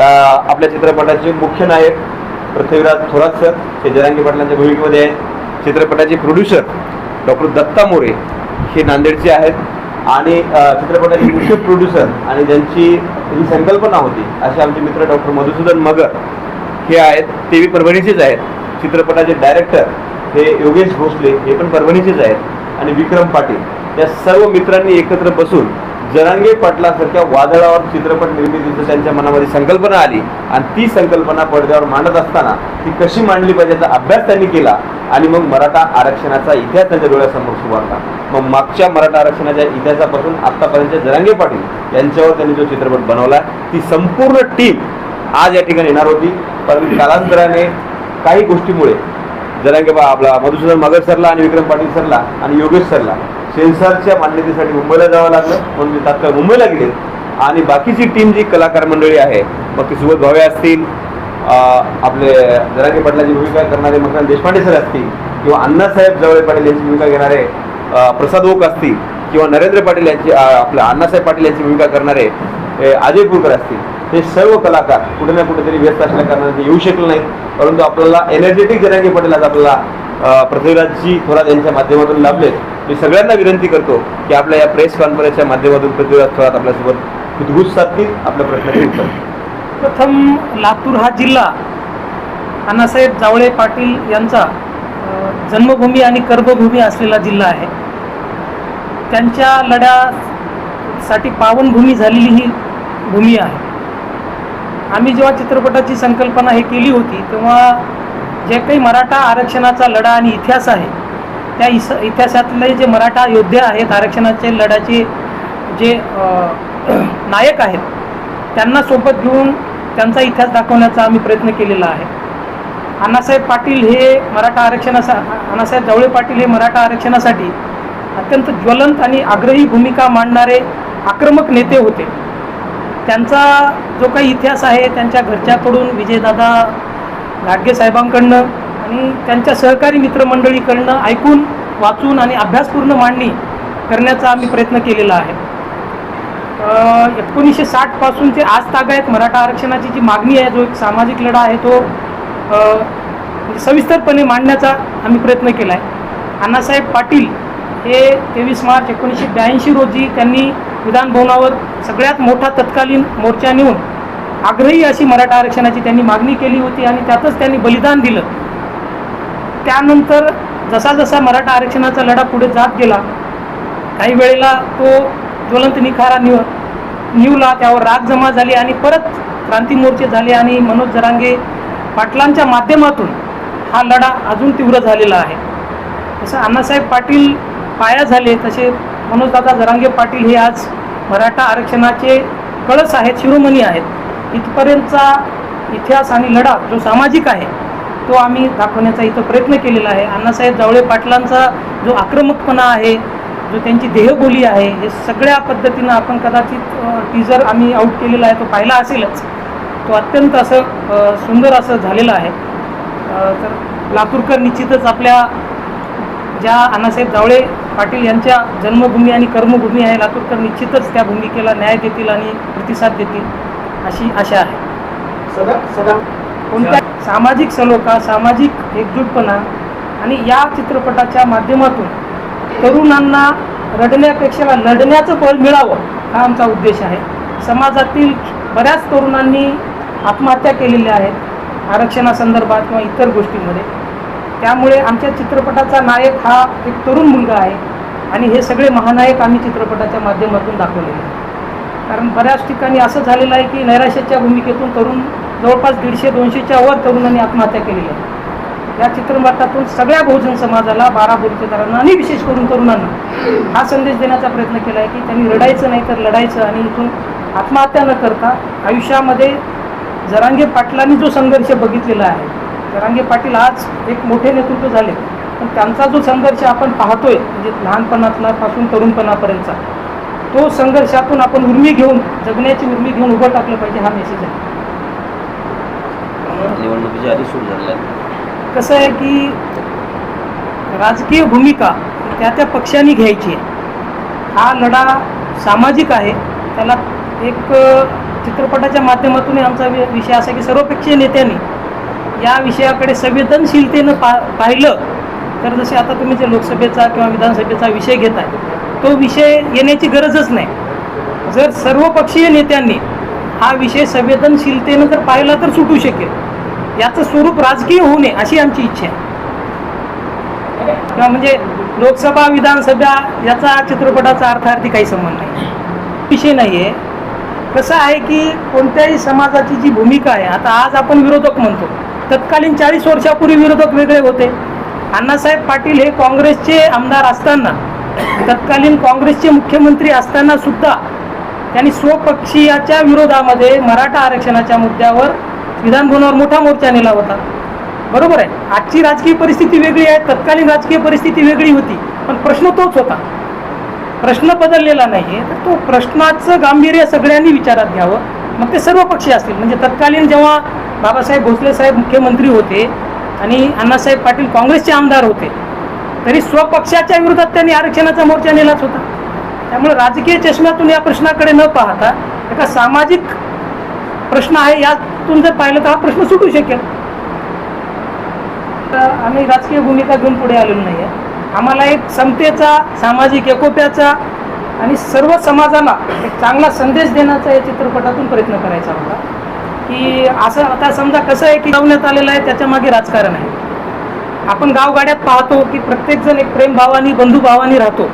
का आपल्या चित्रपटाचे मुख्य नायक पृथ्वीराज थोरात सर हे जरांगी पाटलांच्या भूमिकेमध्ये आहेत. चित्रपटाचे प्रोड्युसर डॉक्टर दत्ता मोरे हे नांदेडचे आहेत. आणि चित्रपटाचे मुख्य प्रोड्युसर आणि ज्यांची ही संकल्पना होती असे आमचे मित्र डॉक्टर मधुसूदन मगर हे आहेत. ते बी परभणीचेच आहेत. चित्रपटाचे डायरेक्टर हे योगेश भोसले हे पण परभणीचेच आहेत. आणि विक्रम पाटील या सर्व मित्रांनी एकत्र बसून जरांगे पाटलासारख्या वादळावर चित्रपट निर्मितीचं त्यांच्या मनामध्ये संकल्पना आली आणि ती संकल्पना पडद्यावर मांडत असताना ती कशी मांडली पाहिजे याचा अभ्यास त्यांनी केला आणि मग मराठा आरक्षणाचा इतिहास त्यांच्या डोळ्यासमोर सुवारला मग मागच्या मराठा आरक्षणाच्या इतिहासापासून आत्तापर्यंत जरांगे पाटील यांच्यावर त्यांनी जो चित्रपट बनवला ती संपूर्ण टीम आज या ठिकाणी येणार होती. परंतु कालांतराने काही गोष्टीमुळे जरांगे बा आपला मधुसूदन मगर सरला आणि विक्रम पाटील सरला आणि योगेश सरला सेन्सरच्या मान्यतेसाठी मुंबईला जावं लागलं. म्हणून मी तात्काळ मुंबईला गेले. आणि बाकीची टीम जी कलाकार मंडळी आहे मग ती सुबोध भावे असतील आपले जरांगे पाटलाची भूमिका करणारे मकरंद देशपांडे सर असतील किंवा अण्णासाहेब जवळे पाटील यांची भूमिका घेणारे प्रसाद ओक असतील किंवा नरेंद्र पाटील यांची आपल्या अण्णासाहेब पाटील यांची भूमिका करणारे हे अजय कुरकर असतील हे सर्व कलाकार कुठे ना कुठेतरी व्यस्त असल्या कारणाने ते येऊ शकले नाहीत. परंतु आपल्याला एनर्जेटिक जरागे पाटील आज आपल्याला पृथ्वीराजजी थोरात यांच्या माध्यमातून लाभलेत. मी सगळ्यांना विनंती करतो की आपल्या या प्रेस कॉन्फरन्सच्या माध्यमातून पृथ्वीराज थोरात आपल्यासोबत कुतगुज साधतील आपल्या प्रश्नाचे उत्तर. प्रथम लातूर हा जिल्हा अण्णासाहेब जावळे पाटील यांचा जन्मभूमी आणि कर्मभूमी असलेला जिल्हा आहे. त्यांच्या लढ्यासाठी पावनभूमी झालेली ही भूमी आहे. आम्ही जेव्हा चित्रपटाची संकल्पना हे केली होती तेव्हा जे काही मराठा आरक्षणाचा लढा आणि इतिहास आहे त्या इस इतिहासातले जे मराठा योद्धे आहेत आरक्षणाचे लढ्याचे जे नायक आहेत त्यांना सोबत घेऊन त्यांचा इतिहास दाखवण्याचा आम्ही प्रयत्न केलेला आहे. अण्णासाहेब पाटील हे मराठा आरक्षणासा अण्णासाहेब जवळे पाटील हे मराठा आरक्षणासाठी अत्यंत ज्वलंत आणि आग्रही भूमिका मांडणारे आक्रमक नेते होते. त्यांचा जो काही इतिहास आहे त्यांच्या घरच्याकडून विजयदादा घाटगे साहेबांकडनं आणि त्यांच्या सहकारी मित्रमंडळीकडनं ऐकून वाचून आणि अभ्यासपूर्ण मांडणी करण्याचा आम्ही प्रयत्न केलेला आहे. एकोणीसशे साठपासून ते आज तागायत मराठा आरक्षणाची जी मागणी आहे जो एक सामाजिक लढा आहे तो म्हणजे सविस्तरपणे मांडण्याचा आम्ही प्रयत्न केला आहे. अण्णासाहेब पाटील हे तेवीस मार्च एकोणीसशे ब्याऐंशी रोजी त्यांनी विधानभवनावर सगळ्यात मोठा तत्कालीन मोर्चा नेऊन आग्रही अशी मराठा आरक्षणाची त्यांनी मागणी केली होती आणि त्यातच त्यांनी बलिदान दिलं. त्यानंतर जसा जसा मराठा आरक्षणाचा लढा पुढे जात गेला काही वेळेला तो ज्वलंत निखारा निव निवला त्यावर राग जमा झाली आणि परत क्रांती मोर्चे झाले आणि मनोज जरांगे पाटलांच्या माध्यमातून हा लढा अजून तीव्र झालेला आहे. जसं अण्णासाहेब पाटील पाया झाले तसे मनोजदादा जरांगे पाटील हे आज मराठा आरक्षणाचे कळस आहेत शिरोमणी आहेत. इथपर्यंतचा इतिहास आणि लढा जो सामाजिक आहे तो आम्ही दाखवण्याचा इथं प्रयत्न केलेला आहे. अण्णासाहेब जावळे पाटलांचा जो आक्रमकपणा आहे जो त्यांची देहबोली आहे हे सगळ्या पद्धतीनं आपण कदाचित टीजर आम्ही आऊट केलेला आहे तो पाहिला असेलच. तो अत्यंत असं सुंदर असं झालेलं आहे. तर लातूरकर निश्चितच आपल्या ज्या अण्णासाहेब जावळे पाटील यांच्या जन्मभूमी आणि कर्मभूमी आहे लातूरकर निश्चितच त्या भूमिकेला न्याय देतील आणि प्रतिसाद देतील अशी आशा आहे. सदा सदा. कोणत्या सामाजिक सलोखा सामाजिक एकजूटपणा आणि या चित्रपटाच्या माध्यमातून तरुणांना रडण्यापेक्षा लढण्याचं बळ मिळावं हा आमचा उद्देश आहे. समाजातील बऱ्याच तरुणांनी आत्महत्या केलेल्या आहेत आरक्षणासंदर्भात किंवा इतर गोष्टींमध्ये. त्यामुळे आमच्या चित्रपटाचा नायक हा एक तरुण मुलगा आहे आणि हे सगळे महानायक आम्ही चित्रपटाच्या माध्यमातून दाखवलेले आहेत. कारण बऱ्याच ठिकाणी असं झालेलं आहे की नैराश्याच्या भूमिकेतून तरुण जवळपास दीडशे दोनशेच्या वर तरुणांनी आत्महत्या केली आहे. या चित्रपटातून सगळ्या बहुजन समाजाला बारा बोलतेदारांना आणि विशेष करून तरुणांना हा संदेश देण्याचा प्रयत्न केला आहे की त्यांनी रडायचं नाही तर लढायचं आणि इथून आत्महत्या न करता आयुष्यामध्ये जरांगे पाटलांनी जो संघर्ष बघितलेला आहे जरांगे पाटील आज एक मोठे नेतृत्व झाले. पण त्यांचा जो संघर्ष आपण पाहतोय म्हणजे लहानपणातला पासून तरुणपणापर्यंतचा तो संघर्षातून आपण उर्मी घेऊन जगण्याची उर्मी घेऊन उभं टाकलं पाहिजे हा मेसेज आहे. निवडणुकीच्या आधी सुरू झालेल्या आहेत. कसं आहे की राजकीय भूमिका त्या त्या पक्षांनी घ्यायची आहे. हा लढा सामाजिक आहे. त्याला एक चित्रपटाच्या माध्यमातून आमचा वि- विषय असा की सर्वपक्षीय नेत्यांनी या विषयाकडे संवेदनशीलतेनं पा पाहिलं तर जसे आता तुम्ही जे लोकसभेचा किंवा विधानसभेचा विषय घेताय तो विषय येण्याची गरजच नाही. जर सर्वपक्षीय नेत्यांनी हा विषय संवेदनशीलतेनं जर पाहिला तर सुटू शकेल. याचं स्वरूप राजकीय होऊ नये अशी आमची इच्छा आहे. किंवा म्हणजे लोकसभा विधानसभा याचा चित्रपटाचा अर्थार्थी काही संबंध नाही. विषय नाही आहे कसं आहे की कोणत्याही समाजाची जी भूमिका आहे आता आज आपण विरोधक म्हणतो. तत्कालीन चाळीस वर्षापूर्वी विरोधक वेगळे होते. अण्णासाहेब पाटील हे काँग्रेसचे आमदार असताना तत्कालीन काँग्रेसचे मुख्यमंत्री असताना सुद्धा त्यांनी स्वपक्षीयाच्या विरोधामध्ये मराठा आरक्षणाच्या मुद्द्यावर विधानभवनावर मोठा मोर्चा नेला होता. बरोबर आहे. आजची राजकीय परिस्थिती वेगळी आहे तत्कालीन राजकीय परिस्थिती वेगळी होती पण प्रश्न तोच होता. प्रश्न बदललेला नाही आहे तर तो प्रश्नाचं गांभीर्य सगळ्यांनी विचारात घ्यावं. मग ते सर्व पक्षी असतील. म्हणजे तत्कालीन जेव्हा बाबासाहेब भोसले साहेब मुख्यमंत्री होते आणि अण्णासाहेब पाटील काँग्रेसचे आमदार होते तरी स्वपक्षाच्या विरोधात त्यांनी आरक्षणाचा मोर्चा नेलाच होता. त्यामुळे राजकीय चष्म्यातून या प्रश्नाकडे न पाहता एका सामाजिक प्रश्न आहे यातून जर पाहिलं तर हा प्रश्न सुटू शकेल. तर आम्ही राजकीय भूमिका घेऊन पुढे आलेलो नाही आहे आम्हाला एक समतेचा सामाजिक एकोप्याचा आणि सर्व समाजाला एक चांगला संदेश देण्याचा या चित्रपटातून प्रयत्न करायचा होता. की असं आता समजा कसं आहे की लावण्यात आलेलं आहे त्याच्यामागे राजकारण आहे. आपण गावगाड्यात पाहतो की प्रत्येकजण एक प्रेमभावानी बंधुभावानी राहतो.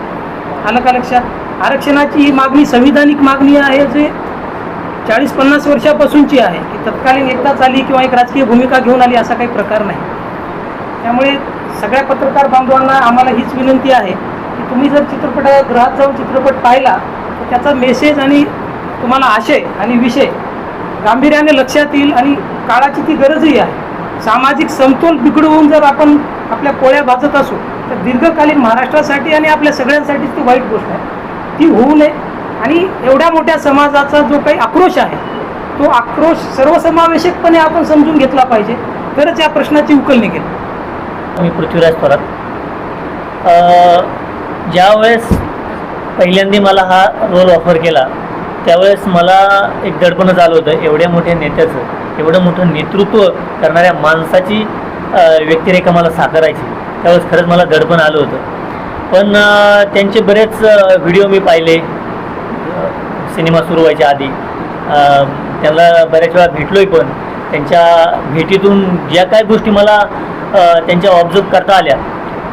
आलं का लक्षात? आरक्षणाची ही मागणी संविधानिक मागणी आहे जे चाळीस पन्नास वर्षापासूनची आहे की तत्कालीन एकदाच आली किंवा एक राजकीय भूमिका घेऊन आली असा काही प्रकार नाही. त्यामुळे सगळ्या पत्रकार बांधवांना आम्हाला हीच विनंती आहे की तुम्ही जर चित्रपटगृहात जाऊन चित्रपट पाहिला तर त्याचा मेसेज आणि तुम्हाला आशय आणि विषय गांभीर्याने लक्षात येईल आणि काळाची ती गरजही आहे. सामाजिक समतोल बिघडवून जर आपण आपल्या पोळ्या भाजत असू तर दीर्घकालीन महाराष्ट्रासाठी आणि आपल्या सगळ्यांसाठीच ती वाईट गोष्ट आहे. ती होऊ नये. आणि एवढ्या मोठ्या समाजाचा जो काही आक्रोश आहे तो आक्रोश सर्वसमावेशकपणे आपण समजून घेतला पाहिजे. तरच या प्रश्नाची उकल निघेल. मी पृथ्वीराज थोरात. ज्यावेळेस पहिल्यांदा मला हा रोल ऑफर केला त्यावेळेस मला एक दडपणच आलं होतं. एवढ्या मोठ्या नेत्याचं एवढं मोठं नेतृत्व करणाऱ्या माणसाची व्यक्तिरेखा मला साकारायची. त्यावेळेस खरंच मला दडपण आलं होतं. पण त्यांचे बरेच व्हिडिओ मी पाहिले. सिनेमा सुरू व्हायच्या आधी. त्यांना बऱ्याच वेळा भेटलोय पण त्यांच्या भेटीतून ज्या काय गोष्टी मला त्यांच्या ऑब्झर्व करता आल्या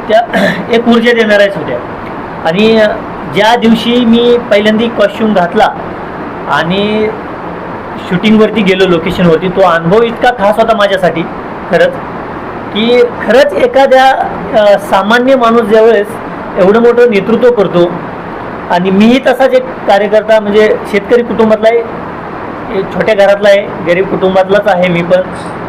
त्या एक ऊर्जा देणाऱ्याच होत्या. आणि ज्या दिवशी मी पहिल्यांदा कॉस्ट्यूम घातला आणि शूटिंगवरती गेलो लोकेशनवरती तो अनुभव इतका खास होता माझ्यासाठी खरंच की खरंच एखाद्या सामान्य माणूस ज्यावेळेस एवढं मोठं नेतृत्व करतो आणि मीही तसाच एक कार्यकर्ता म्हणजे शेतकरी कुटुंबातला आहे एक छोट्या घरातला आहे गरीब कुटुंबातलाच आहे मी पण.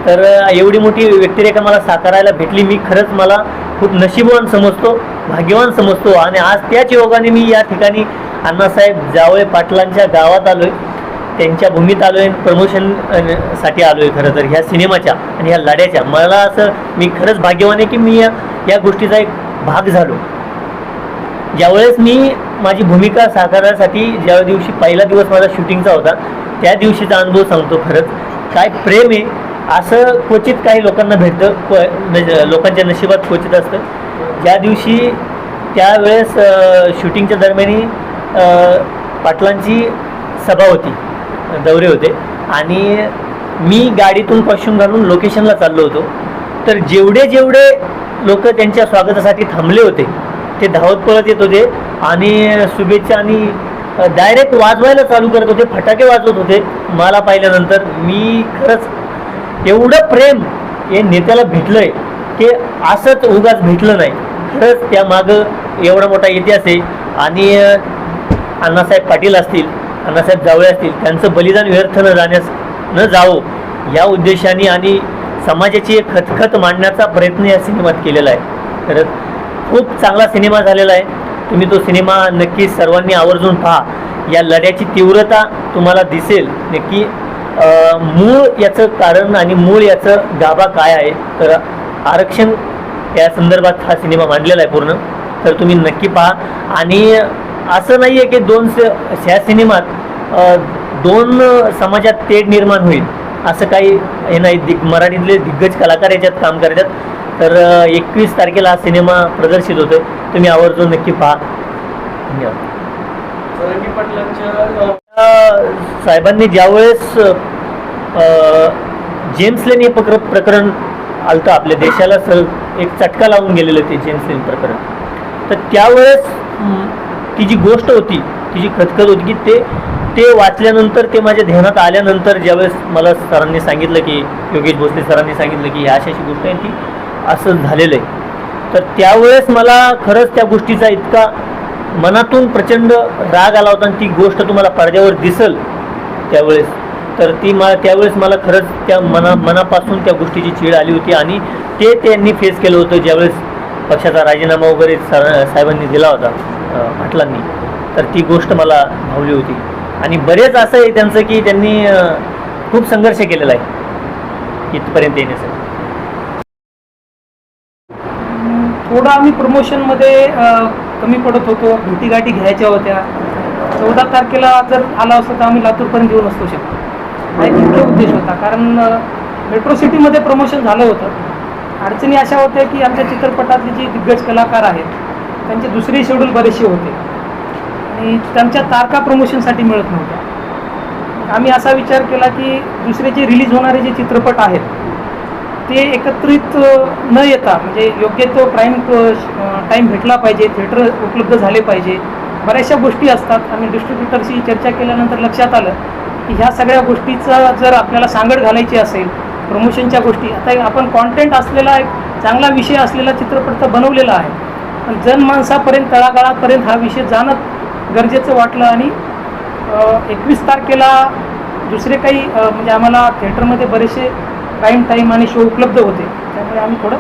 तर एवढी मोठी व्यक्तिरेखा मला साकारायला भेटली. मी खरंच मला खूप नशीबवान समजतो भाग्यवान समजतो. आणि आज त्याच योगाने मी या ठिकाणी अण्णासाहेब जावळे पाटलांच्या गावात आलोय. त्यांच्या भूमीत आलोय प्रमोशनसाठी आलोय खरं तर ह्या सिनेमाच्या आणि ह्या लढ्याच्या मला असं मी खरंच भाग्यवान आहे की मी या या गोष्टीचा एक भाग झालो. ज्यावेळेस मी माझी भूमिका साकारण्यासाठी ज्या दिवशी पहिला दिवस माझा शूटिंगचा होता त्या दिवशीचा अनुभव सांगतो खरंच. काय प्रेम आहे असं क्वचित काही लोकांना भेटतं क्व- म्हणजे लोकांच्या नशिबात क्वचित असतं. ज्या दिवशी त्यावेळेस शूटिंगच्या दरम्यानी पाटलांची सभा होती दौरे होते. आणि मी गाडीतून कॉस्ट्यूम घालून लोकेशनला चाललो होतो. तर जेवढे जेवढे लोक त्यांच्या स्वागतासाठी थांबले होते ते धावत पळत येत होते आणि शुभेच्छा आणि डायरेक्ट वाजवायला चालू करत होते फटाके वाजवत होते. मला पाहिल्यानंतर मी खरंच एवढं प्रेम हे नेत्याला भेटलंय की असंच उगाच भेटलं नाही. खरंच त्या मागं एवढा मोठा इतिहास आहे. आणि अण्णासाहेब पाटील असतील अण्णासाहेब जावळे असतील त्यांचं बलिदान व्यर्थ न जाण्यास न जावं या उद्देशाने आणि समाजाची एक खतखत मांडण्याचा प्रयत्न या सिनेमात केलेला आहे. खरंच खूप चांगला सिनेमा झालेला आहे. तुम्ही तो सिनेमा नक्की सर्वांनी आवर्जून पहा. या लढ्याची तीव्रता तुम्हाला दिसेल. नक्की मूळ याचं कारण आणि मूळ याचं गाभा काय आहे तर आरक्षण या संदर्भात हा सिनेमा मांडलेला आहे पूर्ण. तर तुम्ही नक्की पहा. आणि असं नाही आहे की दोन स ह्या सिनेमात दोन समाजात तेढ निर्माण होईल. असं काही हे नाही. दिग मराठीतले दिग्गज कलाकार याच्यात काम करतात. तर एकवीस तारखेला हा सिनेमा प्रदर्शित होतोय. तुम्ही आवर्जून नक्की पहा. धन्यवाद. साहेबांनी ज्यावेळेस जेम्स लेन हे प्रकर प्रकरण आलतं आपल्या देशाला स एक चटका लावून गेलेलं ते जेम्स लेन प्रकरण. तर त्यावेळेस ती जी गोष्ट होती ती जी खतखत होती की ते ते वाचल्यानंतर ते माझ्या ध्यानात आल्यानंतर ज्यावेळेस मला सरांनी सांगितलं की योगेश भोसले सरांनी सांगितलं की ह्या अशी अशी गोष्ट आहे ती असं झालेलं आहे. तर त्यावेळेस मला खरंच त्या गोष्टीचा इतका मनातून प्रचंड राग आला होता आणि ती गोष्ट तुम्हाला पडद्यावर दिसल त्यावेळेस. तर ती मला त्यावेळेस मला खरंच त्या मना मनापासून त्या गोष्टीची चीड आली होती आणि ते त्यांनी फेस केलं होतं ज्यावेळेस पक्षाचा राजीनामा वगैरे सर साहेबांनी दिला होता म्हटलांनी पाटलांनी. तर ती गोष्ट मला भावली होती. आणि बरेच असं आहे त्यांचं की त्यांनी खूप संघर्ष केलेला आहे इथपर्यंत येण्यासाठी. थोडं आम्ही प्रमोशनमध्ये कमी पडत होतो. भेटीगाठी घ्यायच्या होत्या. चौदा तारखेला जर आला असतो तर आम्ही लातूरपर्यंत येऊ नसतो शकतो. हा एक मुख्य उद्देश होता. कारण मेट्रो सिटीमध्ये प्रमोशन झालं होतं. अडचणी अशा होत्या की आमच्या चित्रपटातले जे दिग्गज कलाकार आहेत त्यांचे दुसरे शेड्यूल बरेचसे होते. आणि त्यांच्या तारखा प्रमोशनसाठी मिळत नव्हत्या. आम्ही असा विचार केला की दुसरे जे रिलीज होणारे जे चित्रपट आहेत ते एकत्रित न येता म्हणजे योग्य तो प्राईम टाईम भेटला पाहिजे थिएटर उपलब्ध झाले पाहिजे. बऱ्याचशा गोष्टी असतात. आम्ही डिस्ट्रीब्युटरशी चर्चा केल्यानंतर लक्षात आलं की ह्या सगळ्या गोष्टीचा जर आपल्याला सांगड घालायची असेल प्रमोशनच्या गोष्टी आता आपण कॉन्टेंट असलेला एक चांगला विषय असलेला चित्रपट तर बनवलेला आहे. पण जनमानसापर्यंत तळागाळापर्यंत हा विषय जाणं गरजेचं वाटलं आणि एकवीस तारखेला दुसरे काही म्हणजे आम्हाला थिएटरमध्ये बरेचसे टाईम टाईम आणि शो उपलब्ध होते. त्यामुळे आम्ही थोडं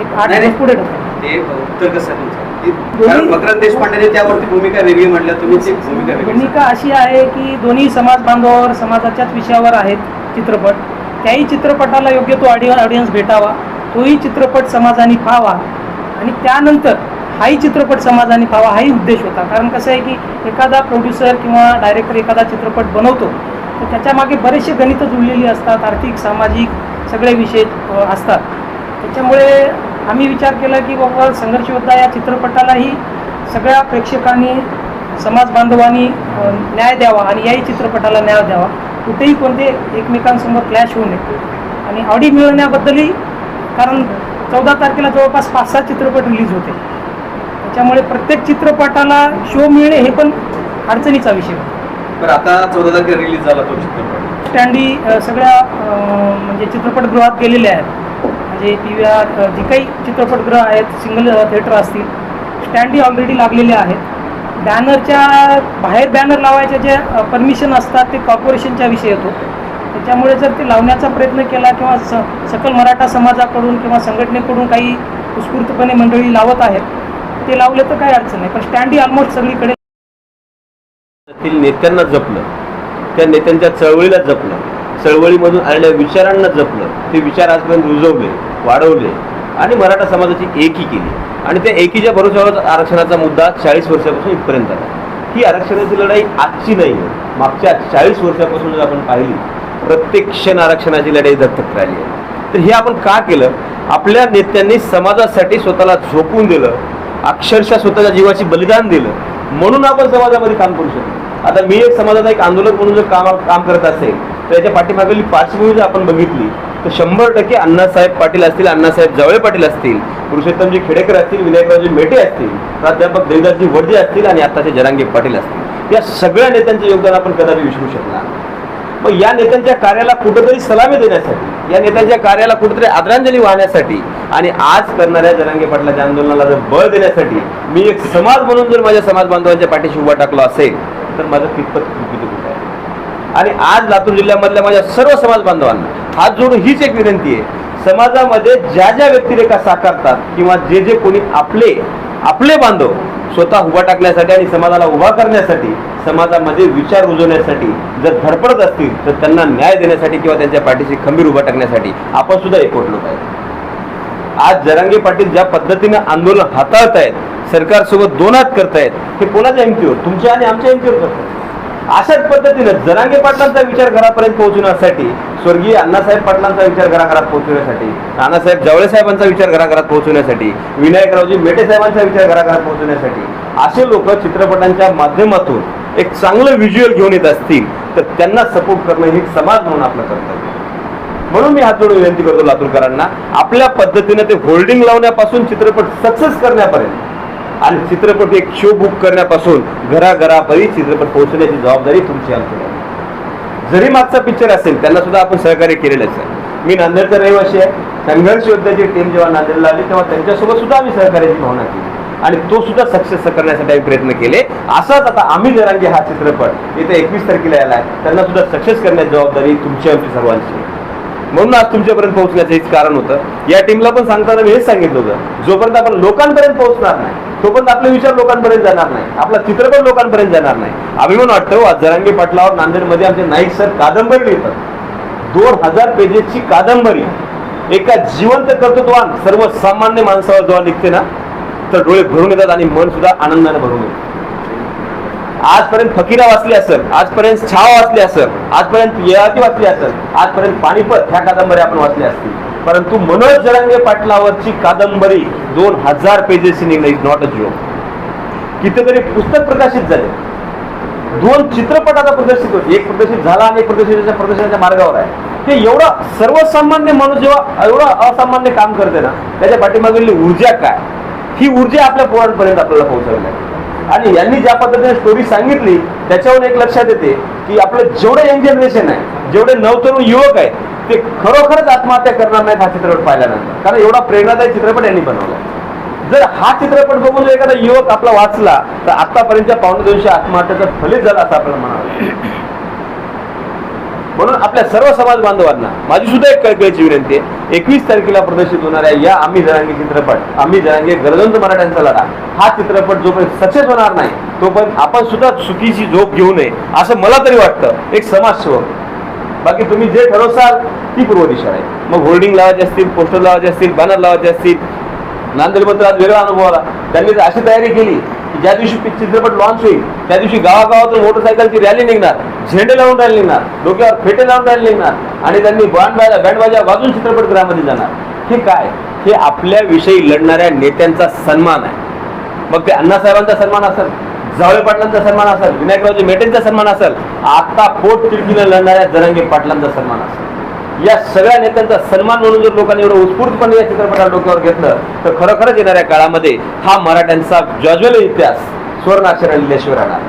एक आठ दिवस पुढे ढकललं. ते उत्तर कसं आहे तुमचं? की दोन्ही- कारण मकरंद देशपांडेने त्यावरती भूमिका वेगळी म्हटल्या तुम्ही ती भूमिका वेगळी भूमिका अशी आहे की दोन्ही समाज बांधवावर समाजाच्याच विषयावर आहेत चित्रपट. त्याही चित्रपटाला योग्य तो ऑडिओ ऑडियन्स भेटावा तोही चित्रपट समाजाने पाहावा. आणि त्यानंतर हाही चित्रपट समाजाने पाहावा हाही उद्देश होता. कारण कसं आहे की एखादा प्रोड्युसर किंवा डायरेक्टर एखादा चित्रपट बनवतो तर त्याच्यामागे बरेचसे गणितं जुळलेली असतात आर्थिक सामाजिक सगळे विषय असतात. त्याच्यामुळे आम्ही विचार केला की बाबा संघर्ष होता या चित्रपटालाही सगळ्या प्रेक्षकांनी समाज बांधवांनी न्याय द्यावा आणि याही चित्रपटाला न्याय द्यावा. कुठेही कोणते एकमेकांसमोर क्लॅश होऊ नये. आणि ऑडी मिळवण्याबद्दलही कारण चौदा तारखेला जवळपास पाच सात चित्रपट रिलीज होते. त्याच्यामुळे प्रत्येक चित्रपटाला शो मिळणे हे पण अडचणीचा विषय होता. बरं आता चौदा तारखेला रिलीज झाला तो चित्रपट. स्टँडी सगळ्या म्हणजे चित्रपटगृहात गेलेले आहेत. म्हणजे टी व्ही आर जी काही चित्रपटगृह आहेत सिंगल थिएटर असतील स्टँडी ऑलरेडी लागलेले आहेत. बॅनरच्या बाहेर बॅनर लावायचे जे परमिशन असतात ते कॉर्पोरेशनच्या विषय येतो. त्याच्यामुळे जर ते लावण्याचा प्रयत्न केला किंवा स सकल मराठा समाजाकडून किंवा संघटनेकडून काही उत्स्फूर्तपणे मंडळी लावत आहेत ते लावले तर काही अडचण नाही. पण स्टँडी ऑलमोस्ट सगळीकडे तील नेत्यांना जपलं त्या नेत्यांच्या चळवळीला जपलं चळवळीमधून आलेल्या विचारांना जपलं ते विचार आजपर्यंत रुजवले वाढवले आणि मराठा समाजाची एकी केली. आणि त्या एकीच्या भरोश्यावर आरक्षणाचा मुद्दा चाळीस वर्षापासून इथपर्यंत आला. ही आरक्षणाची लढाई आजची नाही आहे मागच्या चाळीस वर्षापासून जर आपण पाहिली प्रत्येक क्षण आरक्षणाची लढाई दत्तक राहिली आहे. तर हे आपण का केलं? आपल्या नेत्यांनी समाजासाठी स्वतःला झोपून दिलं अक्षरशः स्वतःच्या जीवाची बलिदान दिलं म्हणून आपण समाजामध्ये काम करू शकतो आता मी एक समाजाचा एक आंदोलक म्हणून जर काम काम करत असेल तर याच्या पाठीमागील पार्श्वभूमी जर आपण बघितली तर शंभर टक्के अण्णासाहेब पाटील असतील अण्णासाहेब जावळे पाटील असतील पुरुषोत्तमजी खेडेकर असतील विनायकरावजी मेटे असतील प्राध्यापक देवदासजी वडजे असतील आणि आत्ताचे जरांगे पाटील असतील. या सगळ्या नेत्यांचं योगदान आपण कदापि विसरू शकणार. मग या नेत्यांच्या कार्याला कुठंतरी सलामी देण्यासाठी या नेत्यांच्या कार्याला कुठेतरी आदरांजली वाहण्यासाठी आणि आज करणाऱ्या जरांगे पाटलाच्या आंदोलनाला जर बळ देण्यासाठी मी एक समाज म्हणून जर माझ्या समाज बांधवांच्या पाठीशी उभा टाकलो असेल तर माझं कितपत चुकीचं कुठं आहे? आणि आज लातूर जिल्ह्यामधल्या माझ्या सर्व समाज बांधवांना हात जोडून हीच एक विनंती आहे. समाजामध्ये ज्या ज्या व्यक्तिरेखा साकारतात किंवा जे जे कोणी आपले आपले बांधव स्वतः उभा टाकण्यासाठी आणि समाजाला उभा करण्यासाठी समाजामध्ये विचार रुजवण्यासाठी जर धडपडत असतील तर त्यांना न्याय देण्यासाठी किंवा त्यांच्या पाठीशी खंबीर उभा टाकण्यासाठी आपण सुद्धा एकवटलो पाहिजे आज जरांगे पाटील ज्या पद्धतीनं आंदोलन हाताळतायत सरकारसोबत दोन करतायत हे कोणाच्या हिमतीवर तुमच्या आणि आमच्या हिमतीवर करतात अशाच पद्धतीनं जरांगे पाटलांचा विचार घरापर्यंत पोहोचवण्यासाठी स्वर्गीय अण्णासाहेब पाटलांचा विचार घराघरात पोहोचवण्यासाठी नानासाहेब जावळे साहेबांचा विचार घराघरात पोहोचवण्यासाठी विनायकरावजी मेटे साहेबांचा विचार घराघरात पोहोचवण्यासाठी असे लोक चित्रपटांच्या माध्यमातून एक चांगलं व्हिज्युअल घेऊन येत असतील तर त्यांना सपोर्ट करणं हे समाज म्हणून आपलं कर्तव्य म्हणून मी हात जोडून विनंती करतो लातूरकरांना आपल्या पद्धतीने ते होल्डिंग लावण्यापासून चित्रपट सक्सेस करण्यापर्यंत. आणि चित्रपट एक शो बुक करण्यापासून घराघरापरी चित्रपट पोहोचण्याची जबाबदारी तुमची आमची जरी मागचा पिक्चर असेल त्यांना सुद्धा आपण सहकार्य केलेलंच आहे. मी नांदेडचा रहिवासी आहे. संघर्ष योद्ध्याची टीम जेव्हा नांदेडला आली तेव्हा त्यांच्यासोबत सुद्धा आम्ही सहकार्याची भावना केली. आणि तो सुद्धा सक्सेस करण्यासाठी आम्ही प्रयत्न केले. असाच आता आम्ही जरांगे हा चित्रपट येत्या एकवीस तारखेला यायला आहे. त्यांना सुद्धा सक्सेस करण्याची जबाबदारी तुमची आमची सर्वांची आहे. म्हणून आज तुमच्यापर्यंत पोहोचण्याचं हेच कारण होतं. या टीमला पण सांगताना मी हेच सांगितलं होतं. जोपर्यंत आपण लोकांपर्यंत पोहोचणार नाही तोपर्यंत आपले विचार लोकांपर्यंत जाणार नाही. आपला चित्रपट लोकांपर्यंत जाणार नाही. अभिमान वाटतो आज जरांगी पाटलावर नांदेडमध्ये आमचे नाईक सर कादंबरी लिहितात. दोन हजार पेजेसची कादंबरी. एका जिवंत कर्तृत्वान सर्वसामान्य माणसावर जेव्हा निघते ना तर डोळे भरून येतात आणि मन सुद्धा आनंदाने भरून येतं. आजपर्यंत फकीरा वाचली असेल आजपर्यंत छावा वाचली असेल आजपर्यंत येळाती वाचली असेल आजपर्यंत पाणीपत ह्या कादंबऱ्या आपण वाचल्या असतील. परंतु मनोज जरांगे पाटलावरची कादंबरी दोन हजार पेजेसची निघणे इज नॉट अ जोक कितीतरी पुस्तक प्रकाशित झाले. दोन चित्रपट आता प्रदर्शित होते एक प्रदर्शित झाला आणि एक प्रदर्शिताच्या प्रदर्शनाच्या मार्गावर आहे. ते एवढं सर्वसामान्य माणूस जेव्हा एवढं असामान्य काम करते ना त्याच्या पाठीमागली ऊर्जा काय? ही ऊर्जा आपल्या पोरांपर्यंत आपल्याला पोहोचवली आहे. आणि यांनी ज्या पद्धतीने स्टोरी सांगितली त्याच्यावर एक लक्षात येते की आपलं जेवढं यंग जनरेशन आहे जेवढे नवतरुण युवक आहेत ते खरोखरच आत्महत्या करणार नाहीत हा चित्रपट पाहिल्यानंतर. कारण एवढा प्रेरणादायी चित्रपट यांनी बनवला जर हा चित्रपट बघून जर एखादा युवक आपला वाचला तर आतापर्यंतच्या पावणे दोनशे आत्महत्याचा फलित झाला असं आपल्याला म्हणावं म्हणून आपल्या सर्व समाज बांधवांना माझी सुद्धा एक कळकळीची विनंती आहे. एकवीस तारखेला प्रदर्शित होणाऱ्या या आम्ही जरांगे चित्रपट आम्ही जरांगे गरजवंत मराठ्यांचा लढा. हा चित्रपट जोपर्यंत सक्सेस होणार नाही तोपर्यंत आपण सुद्धा चुकीची झोप घेऊ नये असं मला तरी वाटतं. एक समाजसेवक. बाकी तुम्ही जे ठरवसाल ती पूर्व दिशा आहे. मग होर्डिंग लावायचे असतील पोस्टर लावायचे असतील बॅनर लावायचे असतील नांदेडमध्ये आज वेगळा अनुभव आला. त्यांनी जर अशी तयारी केली. ज्या दिवशी चित्रपट लॉन्च होईल त्या दिवशी गावागावातून मोटरसायकलची रॅली निघणार झेंडे लावून रॅली निघणार डोक्यावर फेटे लावून रॅली निघणार आणि त्यांनी बँडबाजा बँडबाजा वाजून चित्रपटगृहामध्ये जाणार. हे काय? हे आपल्याविषयी लढणाऱ्या नेत्यांचा सन्मान आहे. मग ते अण्णासाहेबांचा सन्मान असेल जावळे पाटलांचा सन्मान असेल विनायकरावजी मेटेंचा सन्मान असेल आता पोट तिडकीनं लढणाऱ्या जरांगे पाटलांचा सन्मान असेल. या सगळ्या नेत्यांचा सन्मान म्हणून जर लोकांनी एवढं उत्स्फूर्तपणे या चित्रपटाला डोक्यावर घेतलं तर खरोखरच येणाऱ्या काळामध्ये हा मराठ्यांचा ज्वज्वल इतिहास स्वर्णाक्षर लिहिल्याशिवाय राहणार.